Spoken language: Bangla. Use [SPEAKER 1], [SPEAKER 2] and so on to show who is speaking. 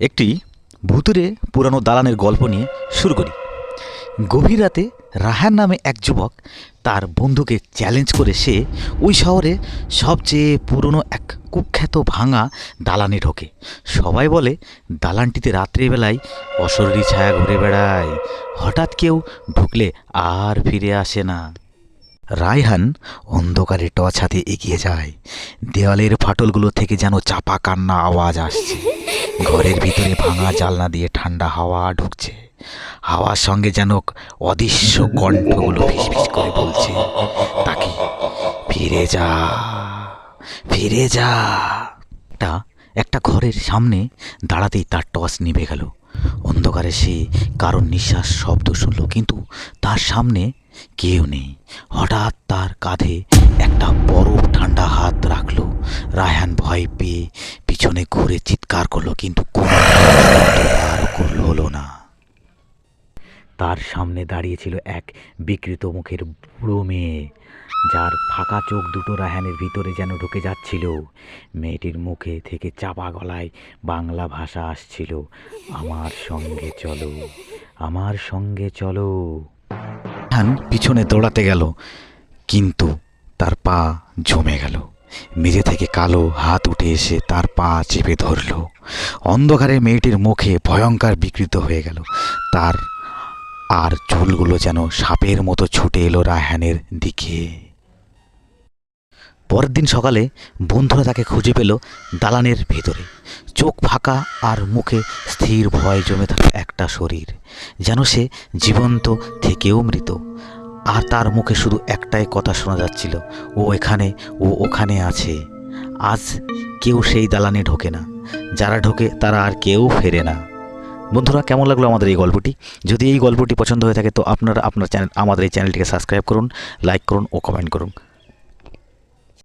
[SPEAKER 1] একটি ভুতুরে পুরানো দালানের গল্প নিয়ে শুরু করি। গভীর রাতে রাহান নামে এক যুবক তার বন্ধুকে চ্যালেঞ্জ করে সে ওই শহরে সবচেয়ে পুরনো এক কুখ্যাত ভাঙা দালানে ঢোকে। সবাই বলে, দালানটিতে রাত্রিবেলায় অশরীরী ছায়া ঘুরে বেড়ায়। হঠাৎ কেউ ঢুকলে আর ফিরে আসে না। রায়হান অন্ধকারে টর্চ হাতে এগিয়ে যায়। দেওয়ালের ফাটলগুলো থেকে যেন চাপা কান্না আওয়াজ আসছে। ঘরের ভিতরে ভাঙা জালনা দিয়ে ঠান্ডা হাওয়া ঢুকছে। হাওয়ার সঙ্গে যেন অদৃশ্য কণ্ঠগুলো ফিসফিস করে বলছে, তাকে, ফিরে যা ফিরে যা। একটা একটা ঘরের সামনে দাঁড়াতেই তার টর্চ নিভে গেল। অন্ধকারে সে কারণ নিঃশ্বাস শব্দ শুনল, কিন্তু তার সামনে কেউ নেই। হঠাৎ তার কাঁধে একটা বরফ ঠান্ডা হাত রাখল। রায়হান ভয় পেয়ে পিছনে ঘুরে চিৎকার করল, কিন্তু আর হলো না। তার সামনে দাঁড়িয়েছিল এক বিকৃত মুখের বুড়ো মেয়ে, যার ফাঁকা চোখ দুটো রায়হানের ভিতরে যেন ঢুকে যাচ্ছিল। মেয়েটির মুখে থেকে চাপা গলায় বাংলা ভাষা আসছিল, আমার সঙ্গে চলো, আমার সঙ্গে চলো। পিছনে দৌড়াতে গেল, কিন্তু তার পা জমে গেল। মেঝে থেকে কালো হাত উঠে এসে তার পা চেপে ধরল। অন্ধকারে মেয়েটির মুখে ভয়ঙ্কর বিকৃত হয়ে গেল। তার আর চুলগুলো যেন সাপের মতো ছুটে এলো রায়হানের দিকে। পরের দিন সকালে বন্ধুরা তাকে খুঁজে পেল দালানের ভেতরে। চোখ ফাঁকা আর মুখে স্থির ভয় জমে থাকা একটা শরীর, যেন সে জীবন্ত থেকেও মৃত। আর তার মুখে শুধু একটাই কথা শোনা যাচ্ছিল, ও এখানে, ও ওখানে আছে। আজ কেউ সেই দালানে ঢোকে না। যারা ঢোকে তারা আর কেউ ফেরে না। বন্ধুরা, কেমন লাগল আমাদের এই গল্পটি? যদি এই গল্পটি পছন্দ হয়ে থাকে, তো আপনারা আপনার চ্যানেল, আমাদের এই চ্যানেলটিকে সাবস্ক্রাইব করুন, লাইক করুন ও কমেন্ট করুন।